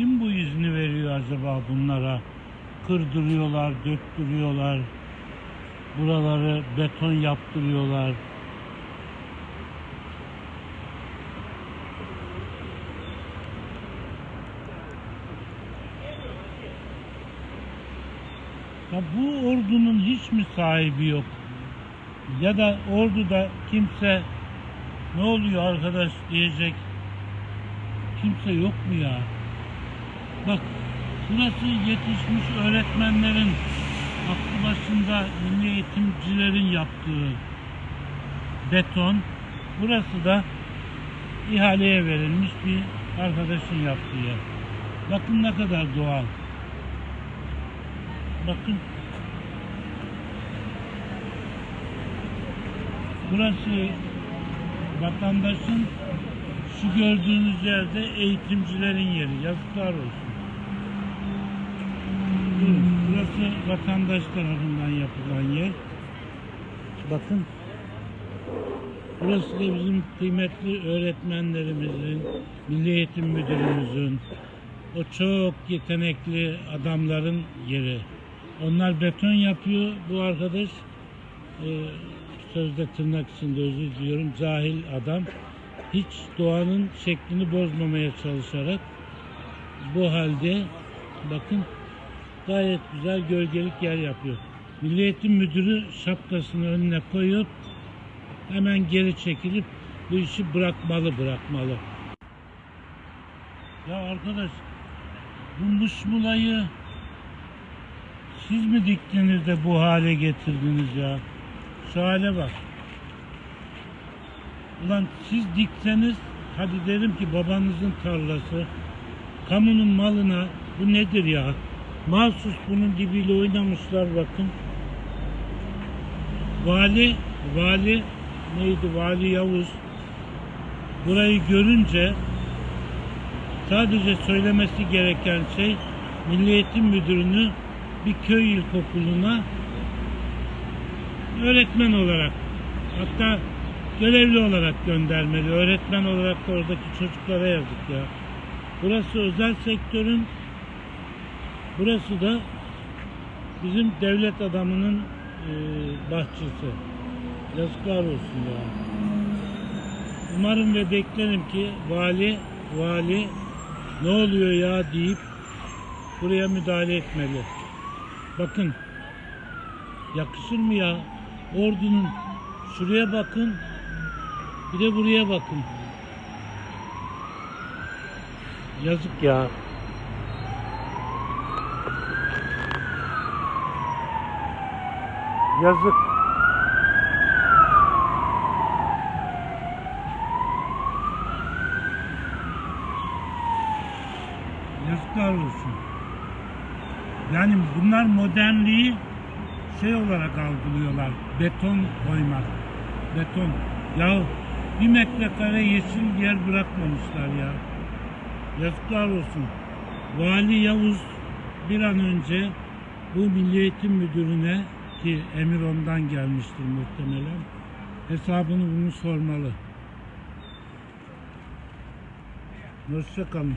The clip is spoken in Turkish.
Kim bu izni veriyor acaba bunlara? Kırdırıyorlar, döktürüyorlar. Buraları beton yaptırıyorlar. Ya bu ordunun hiç mi sahibi yok? Ya da orduda kimse ne oluyor arkadaş diyecek kimse yok mu ya? Bak burası yetişmiş öğretmenlerin aklı başında milli eğitimcilerin yaptığı beton. Burası da ihaleye verilmiş bir arkadaşın yaptığı yer. Bakın ne kadar doğal. Bakın. Burası vatandaşın şu gördüğünüz yerde eğitimcilerin yeri. Yazıklar olsun. Burası vatandaş tarafından yapılan yer. Bakın. Burası da bizim kıymetli öğretmenlerimizin, Milli Eğitim Müdürümüzün, o çok yetenekli adamların yeri. Onlar beton yapıyor. Bu arkadaş e, sözde tırnak içinde özür diliyorum cahil adam hiç doğanın şeklini bozmamaya çalışarak bu halde bakın gayet güzel gölgelik yer yapıyor. Milli Eğitim Müdürü şapkasını önüne koyup hemen geri çekilip bu işi bırakmalı bırakmalı. Ya arkadaş bu muşmulayı siz mi diktiniz de bu hale getirdiniz ya? Şu hale bak. Ulan siz dikseniz hadi derim ki babanızın tarlası kamunun malına bu nedir ya? Mahsus bunun dibiyle oynamışlar bakın. Vali, vali neydi? Vali Yavuz burayı görünce sadece söylemesi gereken şey Milli Eğitim Müdürünü bir köy ilkokuluna öğretmen olarak hatta görevli olarak göndermeli. Öğretmen olarak da oradaki çocuklara yazık ya. Burası özel sektörün burası da bizim devlet adamının e, bahçesi. Yazıklar olsun ya. Umarım ve beklerim ki vali vali ne oluyor ya deyip buraya müdahale etmeli. Bakın yakışır mı ya? Ordunun şuraya bakın bir de buraya bakın. Yazık ya. Yazık. Yazıklar olsun. Yani bunlar modernliği şey olarak algılıyorlar. Beton koymak. Beton. Ya bir metrekare yeşil yer bırakmamışlar ya. Yazıklar olsun. Vali Yavuz bir an önce bu Milli Eğitim Müdürüne ki emir ondan gelmiştir muhtemelen hesabını bunu sormalı. Hoşçakalın.